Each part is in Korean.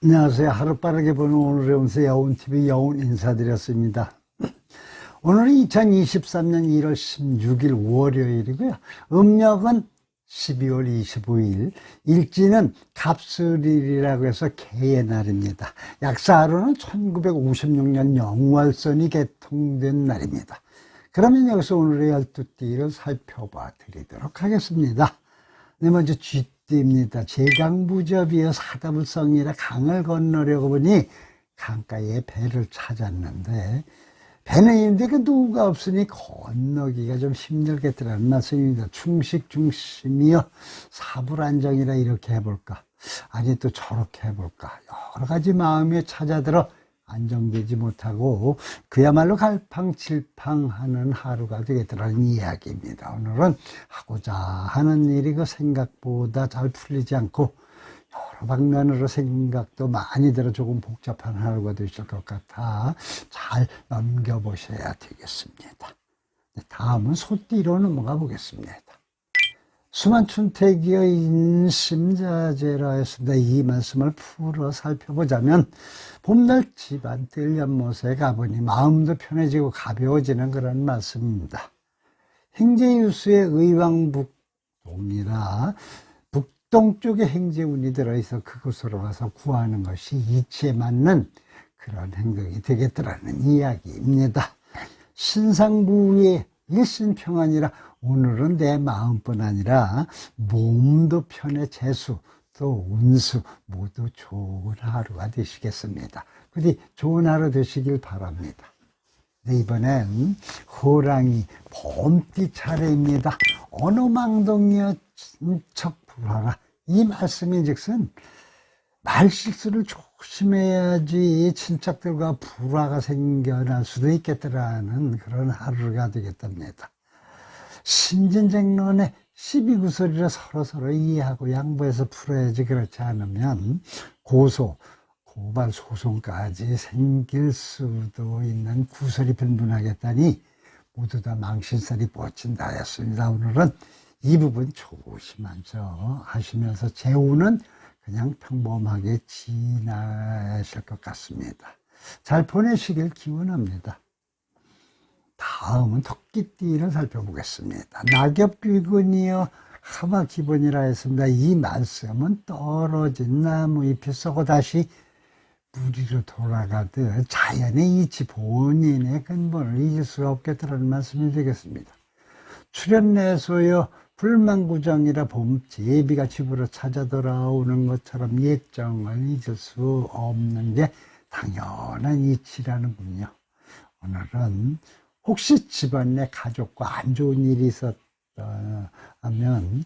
안녕하세요. 하루 빠르게 보는 오늘의 운세 여운TV 여운 인사드렸습니다. 오늘은 2023년 1월 16일 월요일이고요. 음력은 12월 25일, 일지는 갑술일이라고 해서 개의 날입니다. 약사하루는 1956년 영월선이 개통된 날입니다. 그러면 여기서 오늘의 12띠를 살펴봐 드리도록 하겠습니다. 네, 먼저 쥐 띠입니다. 제강부접이어 사다불성이라 강을 건너려고 보니 강가에 배를 찾았는데 배는 있는데 그 누가 없으니 건너기가 좀 힘들겠더라는 말씀입니다. 충식 중심이여 사불안정이라 이렇게 해볼까 아니 또 저렇게 해볼까 여러 가지 마음에 찾아들어 안정되지 못하고 그야말로 갈팡질팡하는 하루가 되겠더라는 이야기입니다. 오늘은 하고자 하는 일이 그 생각보다 잘 풀리지 않고 여러 방면으로 생각도 많이 들어 조금 복잡한 하루가 되실 것 같아 잘 넘겨보셔야 되겠습니다. 네, 다음은 소띠로 넘어가 보겠습니다. 수만춘택이여 인심자제라 했습니다. 이 말씀을 풀어 살펴보자면 봄날 집안 뜰 연못에 가보니 마음도 편해지고 가벼워지는 그런 말씀입니다. 행제유수의 의왕북 동이라 북동쪽에 행제운이 들어있어 그곳으로 가서 구하는 것이 이치에 맞는 그런 행동이 되겠더라는 이야기입니다. 신상부의 일신평안이라 오늘은 내 마음뿐 아니라 몸도 편해 재수 또 운수 모두 좋은 하루가 되시겠습니다. 부디 좋은 하루 되시길 바랍니다. 네, 이번엔 호랑이 봄띠 차례입니다. 언어망동이여 척불하라 이 말씀인 즉슨 말실수를 조심해야지 친척들과 불화가 생겨날 수도 있겠더라는 그런 하루가 되겠답니다. 신진쟁론의 12구설이라 서로서로 이해하고 양보해서 풀어야지 그렇지 않으면 고소, 고발 소송까지 생길 수도 있는 구설이 분분하겠다니 모두 다 망신살이 뻗친다 했습니다. 오늘은 이 부분 조심하죠. 하시면서 재우는 그냥 평범하게 지나실 것 같습니다. 잘 보내시길 기원합니다. 다음은 토끼띠를 살펴보겠습니다. 낙엽귀근이여 하마 기본이라 했습니다. 이 말씀은 떨어진 나무 잎이 썩어 다시 무리로 돌아가듯 자연의 이치 본인의 근본을 잊을 수가 없겠다는 말씀이 되겠습니다. 출연내소여 불만구정이라 봄 제비가 집으로 찾아 돌아오는 것처럼 예정을 잊을 수 없는 게 당연한 이치라는군요. 오늘은 혹시 집안에 가족과 안 좋은 일이 있었다면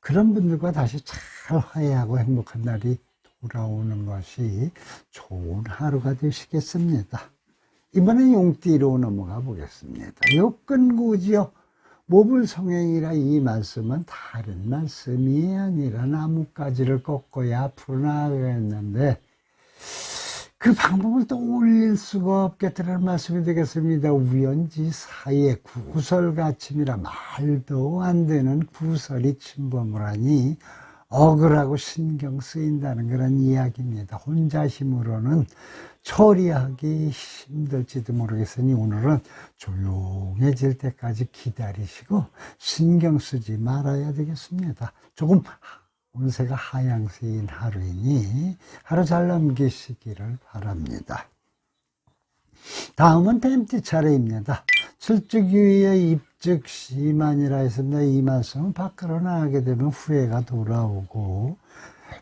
그런 분들과 다시 잘 화해하고 행복한 날이 돌아오는 것이 좋은 하루가 되시겠습니다. 이번엔 용띠로 넘어가 보겠습니다. 욕근구지요. 모불 성행이라 이 말씀은 다른 말씀이 아니라 나뭇가지를 꺾어야 앞으로 나아가겠는데 그 방법을 떠올릴 수가 없겠다는 말씀이 되겠습니다. 우연지 사이에 구설가침이라 말도 안 되는 구설이 침범을 하니 억울하고 신경 쓰인다는 그런 이야기입니다. 혼자 힘으로는 처리하기 힘들지도 모르겠으니 오늘은 조용해질 때까지 기다리시고 신경 쓰지 말아야 되겠습니다. 조금 운세가 하향세인 하루이니 하루 잘 넘기시기를 바랍니다. 다음은 뱀띠 차례입니다. 출직유의 입즉 시만이라 했습니다. 이 말씀은 밖으로 나가게 되면 후회가 돌아오고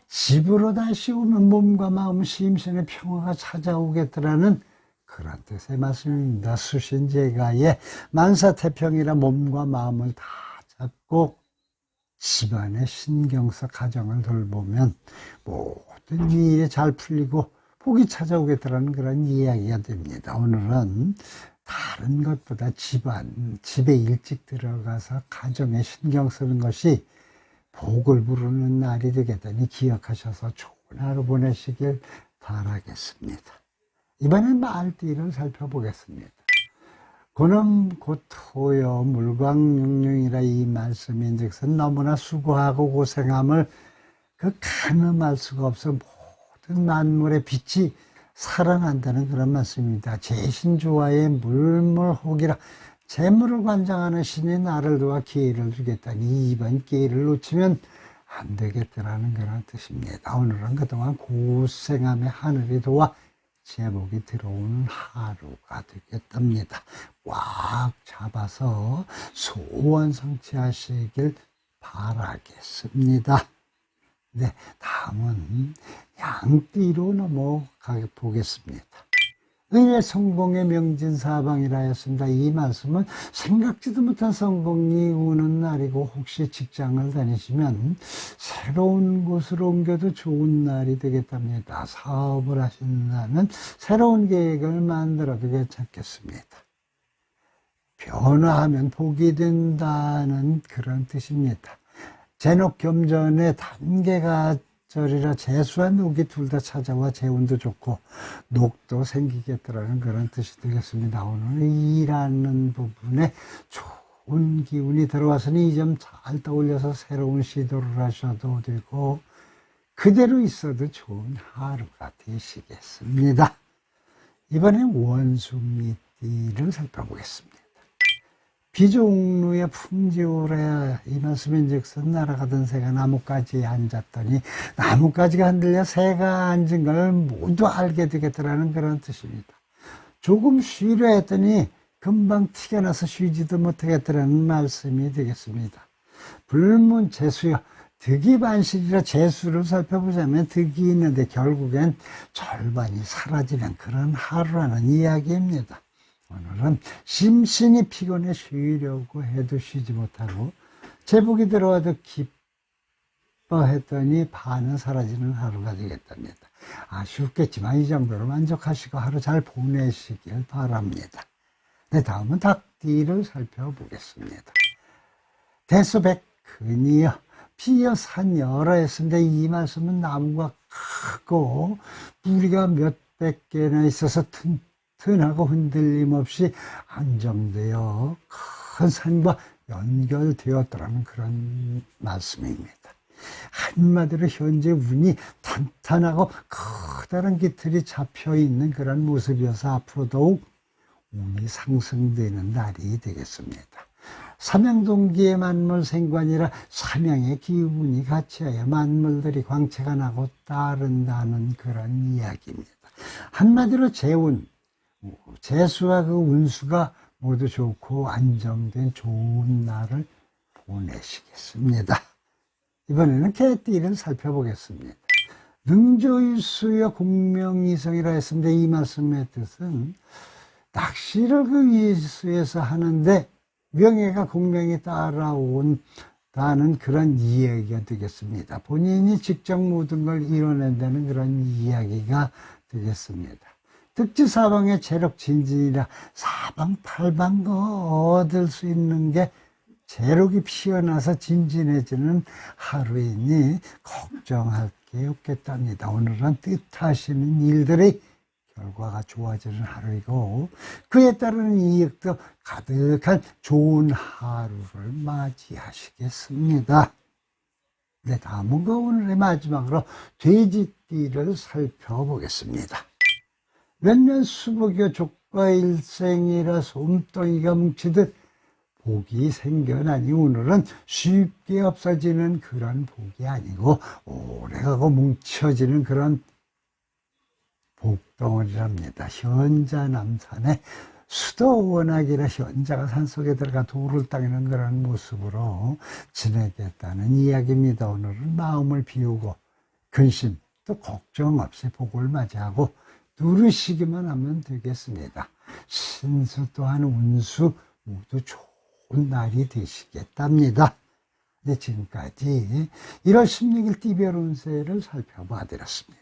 집으로 다시 오면 몸과 마음 심신의 평화가 찾아오겠더라는 그런 뜻의 말씀입니다. 수신제가의 만사태평이라 몸과 마음을 다 잡고 집안의 신경써 가정을 돌보면 모든 일이 잘 풀리고 복이 찾아오겠다는 그런 이야기가 됩니다. 오늘은 다른 것보다 집안, 집에 일찍 들어가서 가정에 신경 쓰는 것이 복을 부르는 날이 되겠다니 기억하셔서 좋은 하루 보내시길 바라겠습니다. 이번엔 말띠를 살펴보겠습니다. 그는 고토여 물광영령이라 이 말씀인즉슨 너무나 수고하고 고생함을 그 가늠할 수가 없어 모든 만물의 빛이 살아난다는 그런 말씀입니다. 제신조화의 물물호기라 재물을 관장하는 신이 나를 도와 기회를 주겠다니 이번 기회를 놓치면 안 되겠다라는 그런 뜻입니다. 오늘은 그동안 고생함에 하늘이 도와 제복이 들어오는 하루가 되겠답니다. 꽉 잡아서 소원 성취 하시길 바라겠습니다. 네, 다음은 양띠로 넘어가 보겠습니다. 의의 성공의 명진 사방이라 했습니다. 이 말씀은 생각지도 못한 성공이 오는 날이고 혹시 직장을 다니시면 새로운 곳으로 옮겨도 좋은 날이 되겠답니다. 사업을 하신다면 새로운 계획을 만들어도 괜찮겠습니다. 변화하면 복이 된다는 그런 뜻입니다. 제녹 겸전의 단계가 절이라 재수와 녹이 둘 다 찾아와 재운도 좋고 녹도 생기겠더라는 그런 뜻이 되겠습니다. 오늘 일하는 부분에 좋은 기운이 들어와서니 이 점 잘 떠올려서 새로운 시도를 하셔도 되고 그대로 있어도 좋은 하루가 되시겠습니다. 이번엔 원숭이띠를 살펴보겠습니다. 비종루의 품지오래 이 말씀인즉슨 날아가던 새가 나뭇가지에 앉았더니 나뭇가지가 흔들려 새가 앉은 걸 모두 알게 되겠더라는 그런 뜻입니다. 조금 쉬려 했더니 금방 티가 나서 쉬지도 못하겠더라는 말씀이 되겠습니다. 불문 재수여 득이 반실이라 재수를 살펴보자면 득이 있는데 결국엔 절반이 사라지는 그런 하루라는 이야기입니다. 오늘은 심신이 피곤해 쉬려고 해도 쉬지 못하고 제복이 들어와도 기뻐했더니 반은 사라지는 하루가 되겠답니다. 아쉽겠지만 이 정도로 만족하시고 하루 잘 보내시길 바랍니다. 네, 다음은 닭띠를 살펴보겠습니다. 대수백근이여 피어 산여러 했습니다. 이 말씀은 나무가 크고 뿌리가 몇백 개나 있어서 튼 튼하고 흔들림 없이 안정되어 큰 산과 연결되었더라는 그런 말씀입니다. 한마디로 현재 운이 탄탄하고 커다란 깃털이 잡혀 있는 그런 모습이어서 앞으로 더욱 운이 상승되는 날이 되겠습니다. 삼양동기의 만물 생관이라 삼양의 기운이 같이하여 만물들이 광채가 나고 따른다는 그런 이야기입니다. 한마디로 재운, 재수와 그 운수가 모두 좋고 안정된 좋은 날을 보내시겠습니다. 이번에는 개띠를 살펴보겠습니다. 능조일수여 공명이성이라 했습니다. 이 말씀의 뜻은 낚시를 그 위수에서 하는데 명예가 공명이 따라온다는 그런 이야기가 되겠습니다. 본인이 직접 모든 걸 이뤄낸다는 그런 이야기가 되겠습니다. 득지사방의 재력 진진이라 사방팔방 얻을 수 있는 게 재력이 피어나서 진진해지는 하루이니 걱정할 게 없겠답니다. 오늘은 뜻하시는 일들이 결과가 좋아지는 하루이고 그에 따르는 이익도 가득한 좋은 하루를 맞이하시겠습니다. 네, 다음은 그 오늘의 마지막으로 돼지띠를 살펴보겠습니다. 몇몇 수복여 족과 일생이라 솜덩이가 뭉치듯 복이 생겨나니 오늘은 쉽게 없어지는 그런 복이 아니고 오래가고 뭉쳐지는 그런 복덩어리랍니다. 현자 남산에 수도 원하기라 현자가 산속에 들어가 돌을 따기는 그런 모습으로 지내겠다는 이야기입니다. 오늘은 마음을 비우고 근심 또 걱정 없이 복을 맞이하고 누르시기만 하면 되겠습니다. 신수 또한 운수 모두 좋은 날이 되시겠답니다. 네, 지금까지 1월 16일 띠별 운세를 살펴봐 드렸습니다.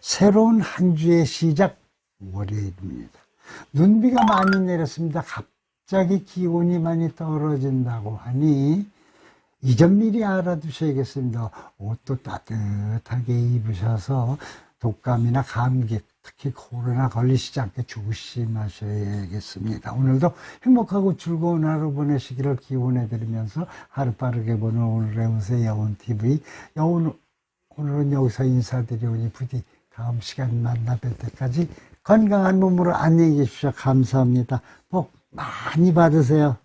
새로운 한 주의 시작 월요일입니다. 눈비가 많이 내렸습니다. 갑자기 기온이 많이 떨어진다고 하니 이 점 미리 알아두셔야겠습니다. 옷도 따뜻하게 입으셔서 독감이나 감기 특히 코로나 걸리시지 않게 조심하셔야겠습니다. 오늘도 행복하고 즐거운 하루 보내시기를 기원해 드리면서 하루 빠르게 보는 오늘의 운세 여운TV 여운 오늘은 여기서 인사드리오니 부디 다음 시간 만나 뵐 때까지 건강한 몸으로 안녕히 계십시오. 감사합니다. 복 많이 받으세요.